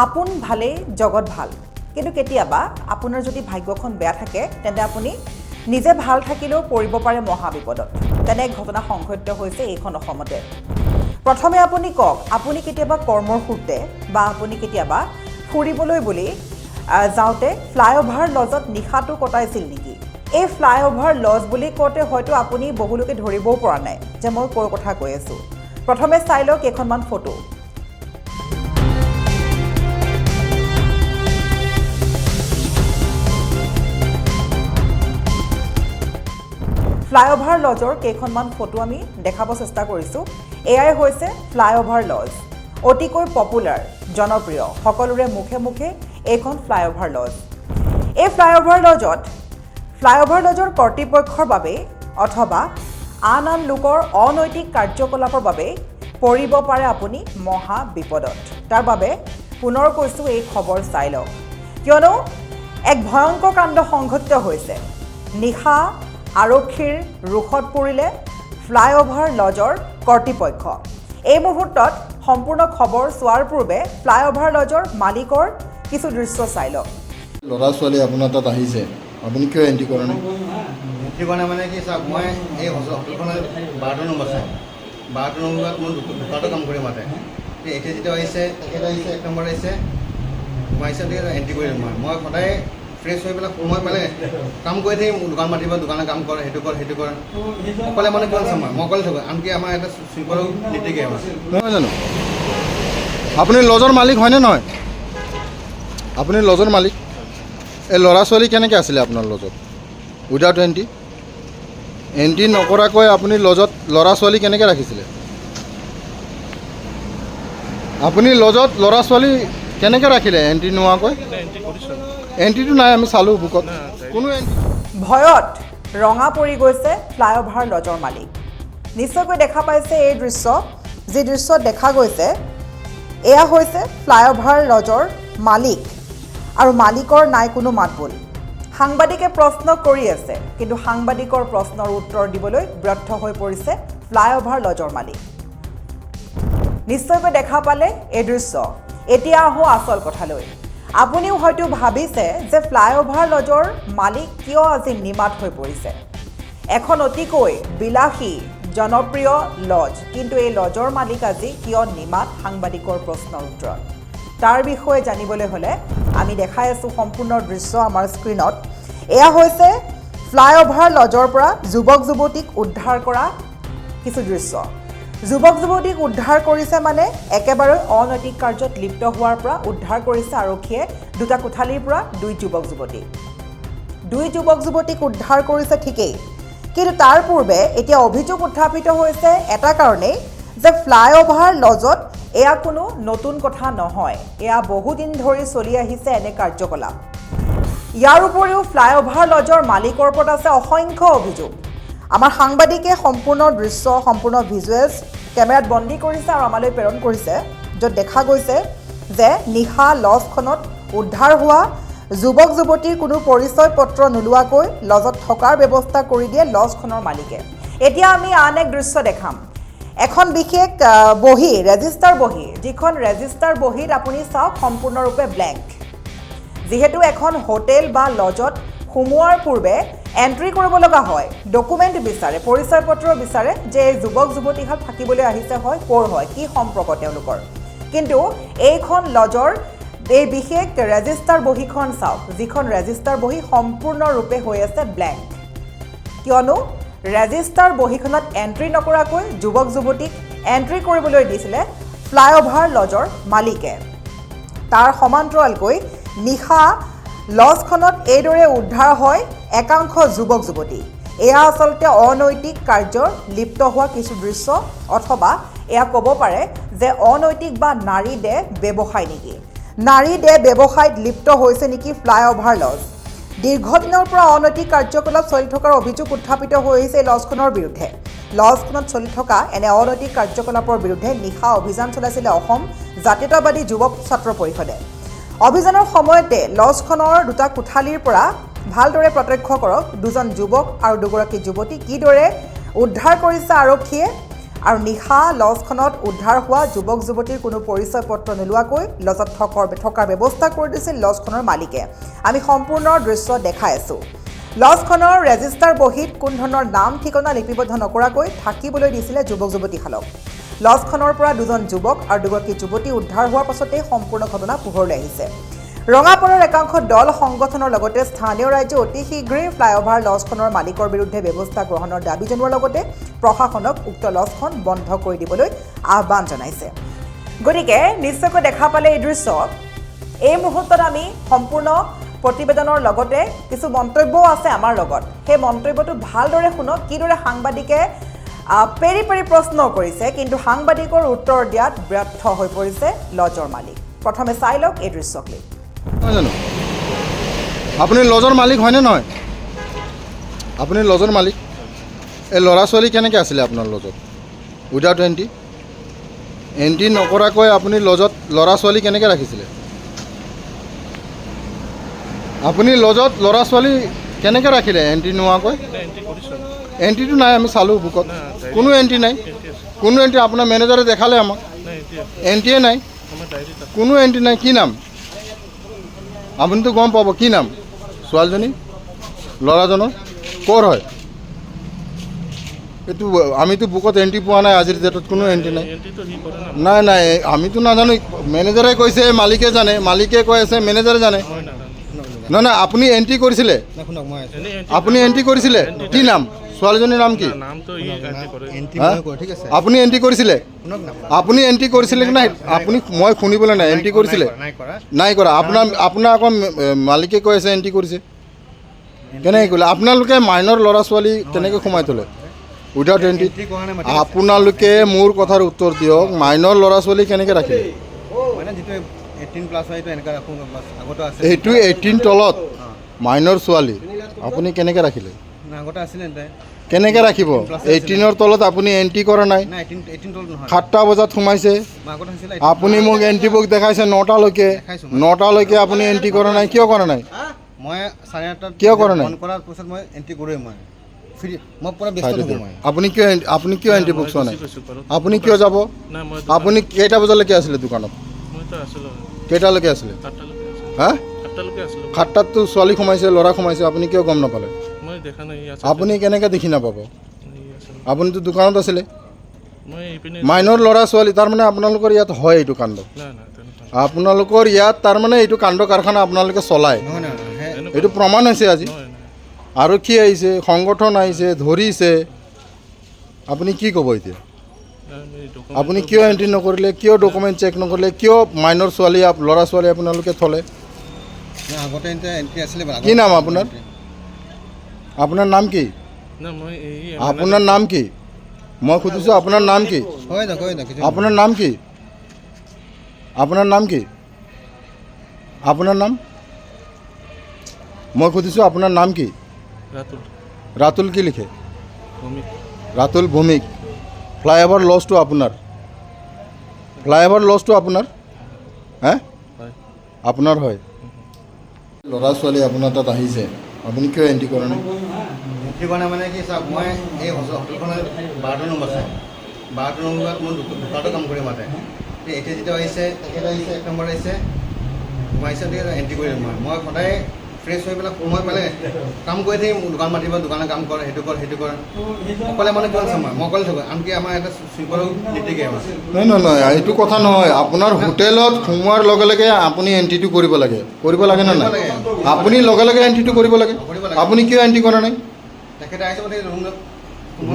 আপোন ভালেই জগত ভাল। কিন্তু কেতিয়াবা আপোনাৰ যদি ভাগ্যখন বেয়া থাকে তেন্তে আপুনি নিজে ভাল থাকিলেও পৰিব পাৰে মহাবিপদত। তেনে এক ঘটনা সংঘটিত হৈছে এইখন অসমতে। প্ৰথমে আপুনি কওক আপুনি কেতিয়াবা কৰ্মৰ সূত্ৰে বা আপুনি কেতিয়াবা ফুৰিবলৈ বুলি যাওঁতে ফ্লাইঅভাৰ লজত নিশাটো কটাইছিল নেকি? এই ফ্লাইঅভাৰ লজ বুলি কওঁতে হয়তো আপুনি বহুলোকে ধৰিবও পৰা নাই যে মই ক'ৰ কথা কৈ আছোঁ। প্ৰথমে চাই লওক কেইখনমান ফটো। ফ্লাইঅভাৰ লজৰ কেইখনমান ফটো আমি দেখাব চেষ্টা কৰিছোঁ। এয়াই হৈছে ফ্লাইঅভাৰ লজ অতিকৈ পপুলাৰ জনপ্ৰিয় সকলোৰে মুখে মুখে এইখন ফ্লাইঅভাৰ লজ এই ফ্লাইঅভাৰ লজত ফ্লাইঅভাৰ লজৰ কৰ্তৃপক্ষৰ বাবে অথবা আন আন লোকৰ অনৈতিক কাৰ্যকলাপৰ বাবে পৰিব পাৰে আপুনি মহা বিপদত। তাৰ বাবে পুনৰ কৈছোঁ এই খবৰ চাই লওক। কিয়নো এক ভয়ংকৰ কাণ্ড সংঘটিত হৈছে। নিশা আৰক্ষীৰ ৰোষত পৰিলে ফ্লাইঅভাৰ লজৰ কৰ্তৃপক্ষ। এই মুহূৰ্তত সম্পূৰ্ণ খবৰ চোৱাৰ পূৰ্বে ফ্লাইঅভাৰ লজৰ মালিকৰ কিছু দৃশ্য চাই লওক। ল'ৰা ছোৱালী আপোনাৰ তাত আহিছে আপুনি কিয় এণ্ট্ৰি কৰা নাই? সেইটো কাৰণে মানে কি চাওক মই এই হোটেলখনৰ বাৰটা নম্বৰ চাই। বাৰটা নম্বৰত মোৰ দোক- কাম কৰি মাতে। এতিয়া যেতিয়া আহিছে তেখেত আহিছে এক নম্বৰ আহিছে সোমাইছে এণ্ট্ৰি কৰিলোঁ মই মই সদায় ফ্ৰেছ হৈ পেলাই সময় পালে কাম কৰি থাকিম, দোকান মাতিব দোকানে কাম কৰ, সেইটো কৰ সেইটো কৰ। অকলে মানে কিমান চাম মই অকলে থাকোঁ, আনকি আমাৰ এটা নীতিকে আমাৰ। নহয় জানো? আপুনি লজৰ মালিক হয়নে নহয়? আপুনি লজৰ মালিক? এই ল'ৰা ছোৱালী কেনেকৈ আছিলে আপোনাৰ লজত? Without entry? এণ্ট্ৰি নকৰাকৈ আপুনি লজত ল'ৰা ছোৱালী কেনেকৈ ৰাখিছিলে? আপুনি লজত ল'ৰা ছোৱালী কেনেকৈ ৰাখিলে এণ্ট্ৰি নোহোৱাকৈ? এণ্ট্ৰিটো নাই আমি চালোঁ বুকত কোনো ভয়ত ৰঙা পৰি গৈছে ফ্লাইঅভাৰ লজৰ মালিক। নিশ্চয়কৈ দেখা পাইছে এই দৃশ্য। যি দৃশ্যত দেখা গৈছে এয়া হৈছে ফ্লাইঅভাৰ লজৰ মালিক। আৰু মালিকৰ নাই কোনো মাতবোল। সাংবাদিকে প্ৰশ্ন কৰি আছে কিন্তু সাংবাদিকৰ প্ৰশ্নৰ উত্তৰ দিবলৈ ব্যৰ্থ হৈ পৰিছে ফ্লাইঅভাৰ লজৰ মালিক। নিশ্চয়কৈ দেখা পালে এই দৃশ্য। এতিয়া আহোঁ আচল কথালৈ। আপুনিও হয়তো ভাবিছে যে ফ্লাইঅভাৰ লজৰ মালিক কিয় আজি নিমাত হৈ পৰিছে। এখন অতিকৈ বিলাসী জনপ্ৰিয় লজ। কিন্তু এই লজৰ মালিক আজি কিয় নিমাত? সাংবাদিকৰ প্ৰশ্নৰ উত্তৰত তাৰ বিষয়ে জানিবলৈ হ'লে আমি দেখাই আছোঁ সম্পূৰ্ণ দৃশ্য আমাৰ স্ক্ৰীণত। এয়া হৈছে ফ্লাইঅভাৰ লজৰ পৰা যুৱক যুৱতীক উদ্ধাৰ কৰা কিছু দৃশ্য। যুৱক যুৱতীক উদ্ধাৰ কৰিছে মানে একেবাৰে অনৈতিক কাৰ্যত লিপ্ত হোৱাৰ পৰা উদ্ধাৰ কৰিছে আৰক্ষীয়ে। দুটা কোঠালিৰ পৰা দুই যুৱক যুৱতীক দুই যুৱক যুৱতীক উদ্ধাৰ কৰিছে ঠিকেই। কিন্তু তাৰ পূৰ্বে এতিয়া অভিযোগ উত্থাপিত হৈছে এটা কাৰণেই যে ফ্লাইঅভাৰ লজত এয়া কোনো নতুন কথা নহয়। এয়া বহুদিন ধৰি চলি আহিছে এনে কাৰ্যকলাপ। ইয়াৰ উপৰিও ফ্লাইঅভাৰ লজৰ মালিকৰ ওপৰত আছে অসংখ্য অভিযোগ। আমাৰ সাংবাদিকে সম্পূৰ্ণ দৃশ্য সম্পূৰ্ণ ভিজুৱেলছ কেমেৰাত বন্দী কৰিছে আৰু আমালৈ প্ৰেৰণ কৰিছে য'ত দেখা গৈছে যে নিশা লজখনত উদ্ধাৰ হোৱা যুৱক যুৱতীৰ কোনো পৰিচয় পত্ৰ নোলোৱাকৈ লজত থকাৰ ব্যৱস্থা কৰি দিয়ে লজখনৰ মালিকে। এতিয়া আমি আন এক দৃশ্য দেখাম। এখন বিশেষ বহী ৰেজিষ্টাৰ বহী যিখন ৰেজিষ্টাৰ বহীত আপুনি চাওক সম্পূৰ্ণৰূপে ব্লেংক। যিহেতু এখন হোটেল বা লজত সোমোৱাৰ পূৰ্বে এণ্ট্ৰি কৰিব লগা হয়। ডকুমেণ্ট বিচাৰে পৰিচয় পত্ৰ বিচাৰে যে এই যুৱক যুৱতীহাল থাকিবলৈ আহিছে হয় ক'ৰ হয় কি সম্পৰ্ক তেওঁলোকৰ। কিন্তু এইখন লজৰ এই বিশেষ ৰেজিষ্টাৰ বহীখন চাওক যিখন ৰেজিষ্টাৰ বহী সম্পূৰ্ণৰূপে হৈ আছে ব্লেংক কিয়নো ৰেজিষ্টাৰ বহীখনত এণ্ট্ৰি নকৰাকৈ যুৱক যুৱতীক এণ্ট্ৰি কৰিবলৈ দিছিলে ফ্লাইঅভাৰ লজৰ মালিকে। তাৰ সমান্তৰালকৈ নিশা লজখনত এইদৰে উদ্ধাৰ হয় একাংশ যুৱক যুৱতী। এয়া আচলতে অনৈতিক কাৰ্যৰ লিপ্ত হোৱা কিছু দৃশ্য অথবা এয়া ক'ব পাৰে যে অনৈতিক বা নাৰী দে ব্যৱসায় নেকি। নাৰী দে ব্যৱসায়ত লিপ্ত হৈছে নেকি ফ্লাইঅভাৰ লজ। দীৰ্ঘদিনৰ পৰা অনৈতিক কাৰ্যকলাপ চলি থকাৰ অভিযোগ উত্থাপিত হৈ আহিছে এই লজখনৰ বিৰুদ্ধে। লজখনত চলি থকা এনে অনৈতিক কাৰ্যকলাপৰ বিৰুদ্ধে নিশা অভিযান চলাইছিলে অসম জাতীয়তাবাদী যুৱ ছাত্ৰ পৰিষদে। অভিযানৰ সময়তে লজখনৰ দুটা কোঠালিৰ পৰা ভালদৰে প্ৰত্যক্ষ কৰক দুজন যুৱক আৰু দুগৰাকী যুৱতী কিদৰে উদ্ধাৰ কৰিছে আৰক্ষীয়ে আৰু নিশা লজখনত উদ্ধাৰ হোৱা যুৱক যুৱতীৰ কোনো পৰিচয় পত্ৰ নোলোৱাকৈ লজত থকৰ থকাৰ ব্যৱস্থা কৰি দিছিল লজখনৰ মালিকে। আমি সম্পূৰ্ণ দৃশ্য দেখাই আছোঁ। লজখনৰ ৰেজিষ্টাৰ বহীত কোনো ধৰণৰ নাম ঠিকনা লিপিবদ্ধ নকৰাকৈ থাকিবলৈ দিছিলে যুৱক যুৱতীহালক লজখনৰ পৰা দুজন যুৱক আৰু দুগৰাকী যুৱতী উদ্ধাৰ হোৱাৰ পাছতেই সম্পূৰ্ণ ঘটনা পোহৰলৈ আহিছে। ৰঙাপাৰৰ একাংশ দল সংগঠনৰ লগতে স্থানীয় ৰাইজে অতি শীঘ্ৰেই ফ্লাইঅভাৰ লজখনৰ মালিকৰ বিৰুদ্ধে ব্যৱস্থা গ্ৰহণৰ দাবী জনোৱাৰ লগতে প্ৰশাসনক উক্ত লজখন বন্ধ কৰি দিবলৈ আহ্বান জনাইছে। গতিকে নিশ্চয়কৈ দেখা পালে এই দৃশ্য। এই মুহূৰ্তত আমি সম্পূৰ্ণ প্ৰতিবেদনৰ লগতে কিছু মন্তব্যও আছে আমাৰ লগত। সেই মন্তব্যটো ভালদৰে শুনক। কিদৰে সাংবাদিকে পেৰি পেৰি প্ৰশ্ন কৰিছে, কিন্তু সাংবাদিকৰ উত্তৰ দিয়াত ব্যৰ্থ হৈ পৰিছে লজৰ মালিক। প্ৰথমে চাই লওক এই দৃশ্য ক্লিপ জানো? আপুনি লজৰ মালিক হয়নে নহয়? আপুনি লজৰ মালিক? এই ল'ৰা ছোৱালী কেনেকৈ আছিলে আপোনাৰ লজত? উইদাউট এণ্ট্ৰি এণ্ট্ৰি নকৰাকৈ আপুনি লজত ল'ৰা ছোৱালী কেনেকৈ ৰাখিছিলে? আপুনি লজত ল'ৰা ছোৱালী কেনেকৈ ৰাখিলে এণ্ট্ৰি নোহোৱাকৈ? এণ্ট্ৰিটো নাই আমি চালোঁ বুকত কোনো এণ্ট্ৰি নাই। কোনো এণ্ট্ৰি আপোনাৰ মেনেজাৰে দেখালে আমাক। এণ্ট্ৰিয়ে নাই। কোনো এণ্ট্ৰি নাই কি নাম? আপুনিতো গম পাব কি নাম? ছোৱালীজনী? ল'ৰাজনৰ? ক'ৰ হয়? এইটো আমিতো বুকত এণ্ট্ৰি পোৱা নাই আজিৰ ডেটত কোনো এণ্ট্ৰি নাই। নাই নাই আমিতো নাজানো মেনেজাৰে কৈছে মালিকে জানে মালিকে কৈ আছে মেনেজাৰে জানে। নহয় নাই আপুনি এণ্ট্ৰি কৰিছিলে? আপুনি এণ্ট্ৰি কৰিছিলে? কি নাম? ছোৱালীজনীৰ নাম কি? আপুনি এণ্ট্ৰি কৰিছিলে? আপুনি এণ্ট্ৰি কৰিছিলে কি নাই? আপুনি মই শুনিবলৈ নাই এণ্ট্ৰি কৰিছিলে? নাই কৰা। আপোনাৰ আপোনাৰ আকৌ মালিকে কৈ আছে এণ্ট্ৰি কৰিছে। কেনেকৈ কৰিলে? আপোনালোকে মাইনৰ ল'ৰা ছোৱালী কেনেকৈ সোমাই থ'লে উইদাউট এণ্ট্ৰি আপোনালোকে মোৰ কথাৰ উত্তৰ দিয়ক। মাইনৰ ল'ৰা ছোৱালী কেনেকৈ ৰাখিলে? মানে এইটিন এইটো এইটিন তলত মাইনৰ ছোৱালী। আপুনি কেনেকৈ ৰাখিলে? আগতে আছিলে কেনেকৈ ৰাখিব? এইটিনৰ তলত আপুনি এণ্ট্ৰি কৰা নাই। সাতটা বজাত সোমাইছে। মই আপুনি মোক এণ্ট্ৰি বুক দেখাইছে নটালৈকে। নটালৈকে আপুনি এণ্ট্ৰি কৰা নাই কিয় কৰা নাই? মই চাৰে আঠটাত কিয় কৰা নাই? কৰাৰ পিছত মই এণ্ট্ৰি মই। আপুনি কিয় এণ্ট- আপুনি কিয় এণ্ট্ৰি বুক চোৱা নাই? আপুনি কিয় যাব? আপুনি কেইটা বজালৈকে আছিলে দোকানত? কেইটালৈকে আছিলে? হা? সাতটাততো ছোৱালী সোমাইছে ল'ৰা সোমাইছে আপুনি কিয় গম নাপালে? দেখা নাই আছে আপুনি কেনেকৈ দেখি নাপাব? আছে আপুনিতো দোকানত আছিলে। মাইনৰ ল'ৰা ছোৱালী তাৰমানে আপোনালোকৰ ইয়াত হয় এইটো কাণ্ড। আপোনালোকৰ ইয়াত তাৰমানে এইটো কাণ্ড কাৰখানা আপোনালোকে চলায় এইটো প্ৰমাণ হৈছে আজি। আৰক্ষী আহিছে সংগঠন আহিছে ধৰিছে। আপুনি কি ক'ব এতিয়া? আপুনি কিয় এণ্ট্ৰি নকৰিলে কিয় ডকুমেণ্ট চেক নকৰিলে কিয় মাইনৰ ছোৱালী আপ- ল'ৰা ছোৱালী আপোনালোকে থ'লে। কি নাম আপোনাৰ? আপনার নাম কি? আপনার নাম কি? মই খুঁজিছো আপনার নাম কি? আপনার নাম কি? আপনার নাম কি? আপনার নাম? মই খুঁজিছো আপনার নাম কি? রাতুল। কি লিখে? রাতুল ভৌমিক। ফ্লাইওভার লসটো আপনার? ফ্লাইওভার লসটো আপনার? হ্যাঁ? আপোনাৰ হয়। ল'ৰা ছোৱালী আপোনাৰ তাত আহিছে। আপুনি কিয় এণ্ট্ৰি কৰা নাই? কৰা মানে কি চাওক মই এই হোটেল- হোটেলখনৰ বাৰটা নম্বৰ চাই বাৰটা নম্বৰত মোৰ দোক- দোকানতো কাম কৰি মাতে। এতিয়া যেতিয়া আহিছে তেখেত আহিছে এক নম্বৰ আহিছে সোমাইছে এণ্ট্ৰি কৰিলোঁ মই। মই সদায় ফ্ৰেছ হৈ পেলাই সময় পালে কাম কৰি থাকিম দোকান মাতিব দোকানৰ কাম কৰ সেইটো কৰ সেইটো কৰ। অকলে মানে কিমান চাম মই অকলে থাকোঁ। আনকি আমাৰ এটা চুইপাৰো আমাৰ। নহয় নহয় নহয় এইটো কথা নহয়। আপোনাৰ হোটেলত সোমোৱাৰ লগে লগে আপুনি এণ্ট্ৰিটো কৰিব লাগে। কৰিব লাগে নে নাই? আপুনি লগে লগে এণ্ট্ৰিটো কৰিব লাগে। আপুনি কিয় এণ্ট্ৰি কৰা নাই তেখেতে আহিছে মানে ৰুমত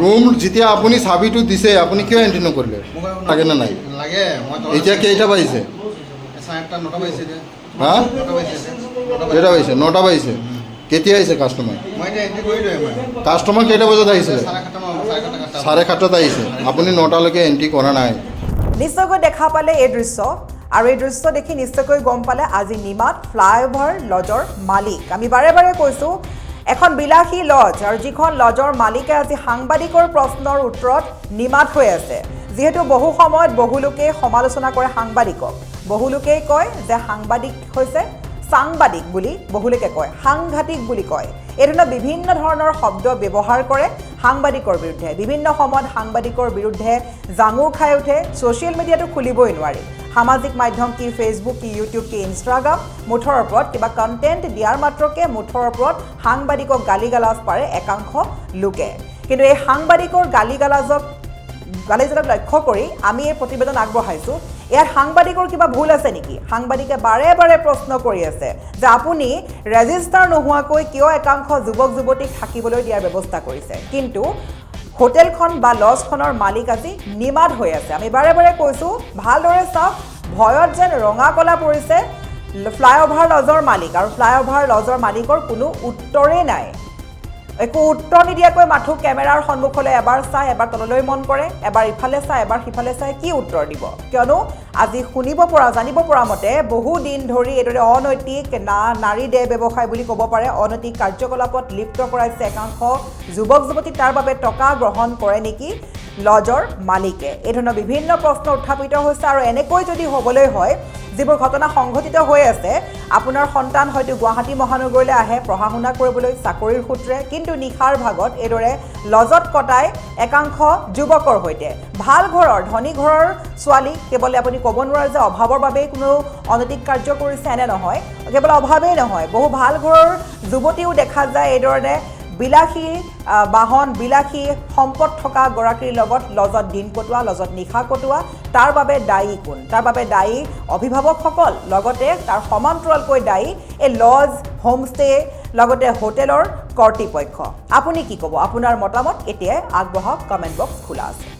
ৰুম যেতিয়া আপুনি চাবিটো দিছে আপুনি কিয় এণ্ট্ৰি নকৰিলে? লাগে নে নাই? লাগে মই এতিয়া কেইটা বাজিছে? হা? কেইটা বাজিছে? নটা বাজিছে। কেতিয়া আহিছে কাষ্টমাৰ কাষ্টমাৰ কেইটা বজাত আহিছিলে? মান সাতটা চাৰে সাতটাত আহিছে। আপুনি নটালৈকে এণ্ট্ৰি কৰা নাই। নিশ্চয়কৈ দেখা পালে এই দৃশ্য আৰু এই দৃশ্য দেখি নিশ্চয়কৈ গম পালে আজি নিমাত ফ্লাইঅভাৰ লজৰ মালিক। আমি বাৰে বাৰে কৈছোঁ এখন বিলাসী লজ আৰু যিখন লজৰ মালিকে আজি সাংবাদিকৰ প্ৰশ্নৰ উত্তৰত নিমাত হৈ আছে। যিহেতু বহু সময়ত বহু লোকে সমালোচনা কৰে সাংবাদিকক। বহু লোকেই কয় যে সাংবাদিক হৈছে সাংবাদিক বুলি বহুলোকে কয় সাংঘাতিক বুলি কয়। এই ধৰণৰ বিভিন্ন ধৰণৰ শব্দ ব্যৱহাৰ কৰে সাংবাদিকৰ বিৰুদ্ধে। বিভিন্ন সময়ত সাংবাদিকৰ বিৰুদ্ধে জাঙুৰ খাই উঠে ছ'চিয়েল মিডিয়াটো খুলিবই নোৱাৰি। সামাজিক মাধ্যম কি ফেচবুক কি ইউটিউব কি ইনষ্টাগ্ৰাম মুঠৰ ওপৰত কিবা কণ্টেণ্ট দিয়াৰ মাত্ৰকে মুঠৰ ওপৰত সাংবাদিকক গালি গালাজ পাৰে একাংশ লোকে। কিন্তু এই সাংবাদিকৰ গালি গালাজক গালিজনক লক্ষ্য কৰি আমি এই প্ৰতিবেদন আগবঢ়াইছোঁ। ইয়াত সাংবাদিকৰ কিবা ভুল আছে নেকি? সাংবাদিকে বাৰে বাৰে প্ৰশ্ন কৰি আছে যে আপুনি ৰেজিষ্টাৰ নোহোৱাকৈ কিয় একাংশ যুৱক যুৱতীক থাকিবলৈ দিয়াৰ ব্যৱস্থা কৰিছে? কিন্তু হোটেলখন বা লজখনৰ মালিক আজি নিমাত হৈ আছে। আমি বাৰে বাৰে কৈছোঁ ভালদৰে চাওক ভয়ত যেন ৰঙা কলা পৰিছে ফ্লাইঅভাৰ লজৰ মালিক। আৰু ফ্লাইঅভাৰ লজৰ মালিকৰ কোনো উত্তৰেই নাই। একো উত্তৰ নিদিয়াকৈ মাথো কেমেৰাৰ সন্মুখলৈ এবাৰ চাই এবাৰ তললৈ মন কৰে। এবাৰ ইফালে চাই এবাৰ সিফালে চাই কি উত্তৰ দিব? কিয়নো আজি শুনিব পৰা জানিব পৰা মতে বহু দিন ধৰি এইদৰে অনৈতিক না নাৰী দেহ ব্যৱসায় বুলি ক'ব পাৰে। অনৈতিক কাৰ্যকলাপত লিপ্ত কৰাইছে একাংশ যুৱক যুৱতী তাৰ বাবে টকা গ্ৰহণ কৰে নেকি লজৰ মালিকে? এই ধৰণৰ বিভিন্ন প্ৰশ্ন উত্থাপিত হৈছে আৰু এনেকৈ যদি হ'বলৈ হয় যিবোৰ ঘটনা সংঘটিত হৈ আছে আপোনাৰ সন্তান হয়তো গুৱাহাটী মহানগৰলৈ আহে পঢ়া শুনা কৰিবলৈ চাকৰিৰ সূত্ৰে কিন্তু নিশাৰ ভাগত এইদৰে লজত কটাই একাংশ যুৱকৰ সৈতে। ভাল ঘৰৰ ধনী ঘৰৰ ছোৱালী কেৱল আপুনি ক'ব নোৱাৰে যে অভাৱৰ বাবেই কোনো অনৈতিক কাৰ্য কৰিছে এনে নহয় কেৱল অভাৱেই নহয় বহু ভাল ঘৰৰ যুৱতীও দেখা যায় এইধৰণে বিলাসী বাহন বিলাসী সম্পদ থকা গৰাকীৰ লগত লজত দিন কটোৱা লজত নিশা কটোৱা তাৰ বাবে দায়ী কোন? তাৰ বাবে দায়ী অভিভাৱকসকল লগতে তাৰ সমান্তৰালকৈ দায়ী এই লজ হোমষ্টে লগতে হোটেলৰ কৰ্তৃপক্ষ। আপুনি কি ক'ব? আপোনাৰ মতামত এতিয়াই আগবঢ়াওক কমেণ্ট বক্স খোলা আছে।